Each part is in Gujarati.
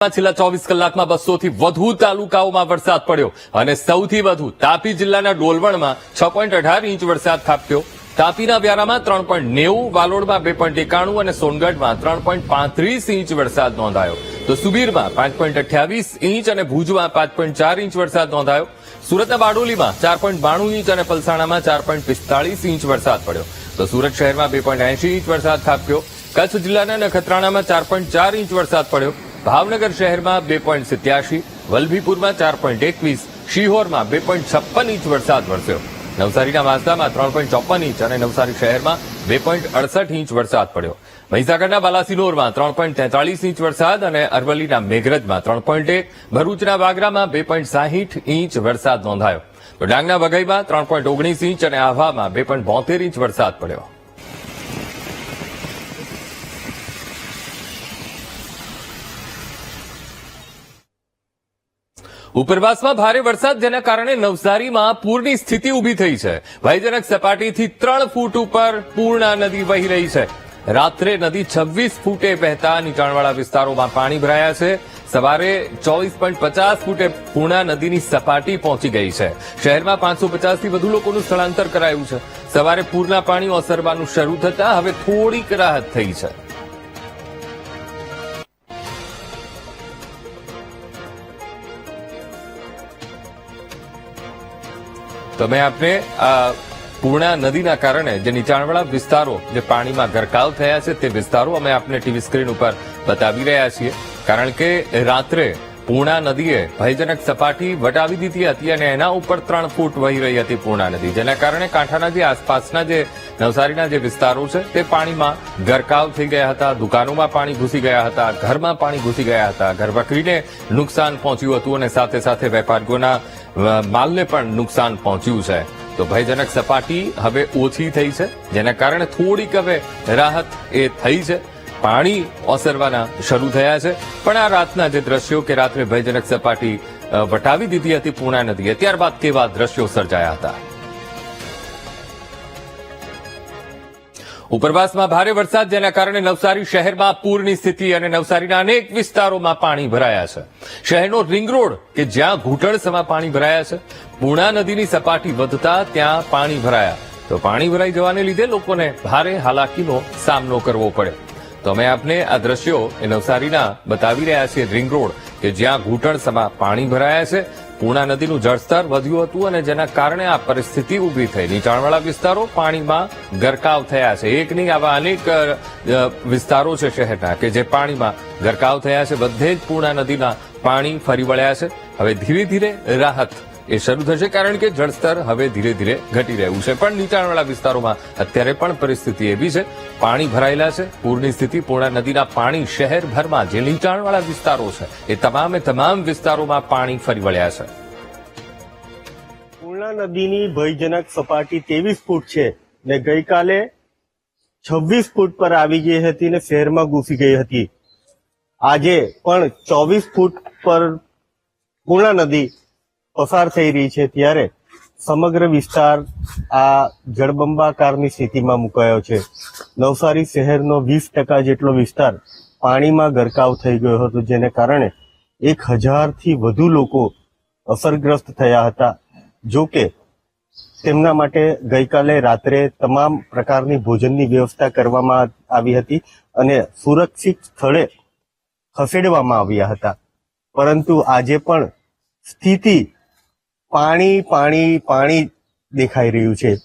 છેલ્લા ચોવીસ કલાકમાં બસો થી વધુ તાલુકાઓમાં વરસાદ પડ્યો અને સૌથી વધુ તાપી જિલ્લાના ડોલવણમાં છ પોઈન્ટ અઢાર ઇંચ વરસાદ ખાપ્યો તાપીના વ્યારામાં ત્રણ પોઈન્ટ નેવું, વાલોડમાં બે પોઈન્ટ એકાણું અને સોનગઢમાં ત્રણ પોઈન્ટ પાંત્રીસ ઇંચ વરસાદ નોંધાયો. તો સુબીરમાં પાંચ પોઈન્ટ અઠ્યાવીસ ઇંચ અને ભુજમાં પાંચ પોઈન્ટ ચાર ઇંચ વરસાદ નોંધાયો. સુરતના બારડોલીમાં ચાર પોઈન્ટ બાણું ઇંચ અને પલસાણામાં ચાર પોઈન્ટ પિસ્તાળીસ ઇંચ વરસાદ પડ્યો. તો સુરત શહેરમાં બે પોઈન્ટ એંશી ઇંચ વરસાદ ખાપ્યો કચ્છ જિલ્લાના નખત્રાણામાં ચાર પોઈન્ટ ચાર ઇંચ વરસાદ પડ્યો. ભાવનગર શહેરમાં બે પોઈન્ટ સિત્યાસી વલભીપુરમાં ચાર પોઈન્ટ એકવીસ, શિહોરમાં બે પોઈન્ટ છપ્પન ઇંચ વરસાદ વરસ્યો. નવસારીના વાંસદામાં ત્રણ પોઈન્ટ ચોપન ઇંચ અને નવસારી શહેરમાં બે પોઈન્ટ અડસઠ ઇંચ વરસાદ પડ્યો. મહીસાગરના બાલાસિનોરમાં ત્રણ પોઈન્ટ તેતાળીસ ઇંચ વરસાદ અને અરવલ્લીના મેઘરજમાં ત્રણ પોઈન્ટ એક, ભરૂચના વાગરામાં બે પોઈન્ટ સાહીઠ ઇંચ વરસાદ નોંધાયો. તો ડાંગના વઘઈમાં ત્રણ પોઈન્ટ ઓગણીસ ઇંચ અને આહવામાં બે પોઈન્ટ બોતેર ઇંચ વરસાદ પડ્યો. ઉપરવાસમાં ભારે વરસાદ, જેના કારણે નવસારીમાં પૂરની સ્થિતિ ઊભી થઈ છે. ભયજનક સપાટીથી ત્રણ ફૂટ ઉપર પૂર્ણા નદી વહી રહી છે. રાત્રે નદી છવ્વીસ ફૂટે વહેતા નીચાણવાળા વિસ્તારોમાં પાણી ભરાયા છે. સવારે ચોવીસ પોઈન્ટ પચાસ ફૂટે પૂર્ણા નદીની સપાટી પહોંચી ગઈ છે. શહેરમાં પાંચસો પચાસથી વધુ લોકોનું સ્થળાંતર કરાયું છે. સવારે પૂરના પાણી ઓસરવાનું શરૂ થતા હવે થોડીક રાહત થઈ છે. તો મેં આપને આ પૂર્ણા નદીના કારણે જે નીચાણવાળા વિસ્તારો જે પાણીમાં ગરકાવ થયા છે તે વિસ્તારો અમે આપને ટીવી સ્ક્રીન ઉપર બતાવી રહ્યા છીએ. કારણ કે રાત્રે પૂર્ણા નદીએ ભયજનક સપાટી વટાવી દીધી હતી અને એના ઉપર ત્રણ ફૂટ વહી રહી હતી પૂર્ણા નદી, જેના કારણે કાંઠાના જે આસપાસના જે નવસારીના જે વિસ્તારો છે, તે પાણીમાં ગરકાવ થઈ ગયા હતા, દુકાનોમાં પાણી ઘૂસી ગયા હતા, ઘરમાં પાણી ઘૂસી ગયા હતા. ઘર વકરીને નુકસાન પહોંચ્યું હતું અને સાથે સાથે વેપારીઓના માલને પણ નુકસાન પહોંચ્યું છે. તો ભયજનક સપાટી હવે ઓછી થઈ છે, જેના કારણે થોડીક હવે રાહત એ થઈ છે. પાણી ઓસરવાના શરૂ થયા છે. પણ આ રાતના જે દ્રશ્યો કે રાત્રે ભયજનક સપાટી વટાવી દીધી હતી પૂર્ણા નદીએ, ત્યારબાદ કેવા દ્રશ્યો સર્જાયા હતા. ઉપરવાસમાં ભારે વરસાદ જેના કારણે નવસારી શહેરમાં પૂરની સ્થિતિ અને નવસારીના અનેક વિસ્તારોમાં પાણી ભરાયા છે. શહેરનો રિંગ રોડ કે જ્યાં ઘૂંટણસમાં પાણી ભરાયા છે. પૂર્ણા નદીની સપાટી વધતા ત્યાં પાણી ભરાયા. તો પાણી ભરાઈ જવાને લીધે લોકોને ભારે હાલાકીનો સામનો કરવો પડ્યો. તો અમે આપને આ દ્રશ્યો એ નવસારીના બતાવી રહ્યા છીએ. રિંગ રોડ કે જ્યાં ઘૂંટણસમાં પાણી ભરાયા છે. પૂર્ણા નદીનું જળસ્તર વધ્યું હતું અને જેના કારણે આ પરિસ્થિતિ ઊભી થઈ. નીચાણવાળા વિસ્તારો પાણીમાં ગરકાવ થયા છે. એક નહીં આવા અનેક વિસ્તારો છે શહેરના, કે જે પાણીમાં ગરકાવ થયા છે. બધે જ પૂર્ણા નદીના પાણી ફરી વળ્યા છે. હવે ધીરે ધીરે રાહત એ શરૂ થશે કારણ કે જળસ્તર હવે ધીરે ધીરે ઘટી રહ્યું છે. પણ નીચાણવાળા વિસ્તારોમાં અત્યારે પણ પરિસ્થિતિ એવી છે. પાણી ભરાયેલા છે. પૂરની સ્થિતિ પૂર્ણા નદીના પાણી શહેરભરમાં જે નીચાણવાળા વિસ્તારો છે, એ તમામે તમામ વિસ્તારોમાં પાણી ફરી વળ્યા છે. પૂર્ણા નદીની ભયજનક સપાટી ત્રેવીસ ફૂટ છે ને ગઈકાલે છવ્વીસ ફૂટ પર આવી ગઈ હતી ને શહેરમાં ઘૂસી ગઈ હતી. આજે પણ ચોવીસ ફૂટ પર પૂર્ણા નદી પસાર થઈ રહી છે ત્યારે સમગ્ર વિસ્તાર આ જળબંબાકારની સ્થિતિમાં મુકાયો છે. નવસારી શહેરનો વીસ ટકા જેટલો વિસ્તાર પાણીમાં ગરકાવ થઈ ગયો હતો, જેને કારણે એક હજારથી વધુ લોકો અસરગ્રસ્ત થયા હતા. જો કે તેમના માટે ગઈકાલે રાત્રે તમામ પ્રકારની ભોજનની વ્યવસ્થા કરવામાં આવી હતી અને સુરક્ષિત સ્થળે ખસેડવામાં આવ્યા હતા. પરંતુ આજે પણ સ્થિતિ પાણી પાણી પાણી દેખાઈ રહ્યું છે.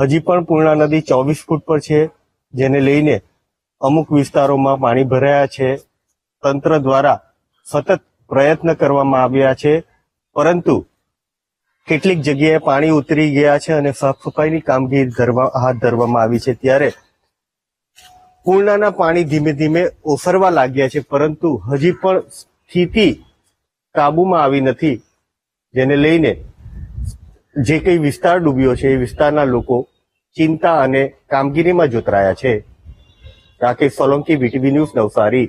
હજી પણ પૂર્ણા નદી ચોવીસ ફૂટ પર છે, જેને લઈને અમુક વિસ્તારોમાં પાણી ભરાયા છે. તંત્ર દ્વારા સતત પ્રયત્ન કરવામાં આવ્યા છે, પરંતુ કેટલીક જગ્યાએ પાણી ઉતરી ગયા છે અને સાફ સફાઈની કામગીરી ધરવા- હાથ ધરવામાં આવી છે. ત્યારે પૂર્ણાના પાણી ધીમે ધીમે ઓસરવા લાગ્યા છે, પરંતુ હજી પણ સ્થિતિ કાબુમાં આવી નથી. જેને લઈને જે કઈ વિસ્તાર ડૂબ્યો છે, એ વિસ્તારના લોકો ચિંતા અને કામગીરીમાં જોતરાયા છે. Rakesh Solanki VTV news Navsari.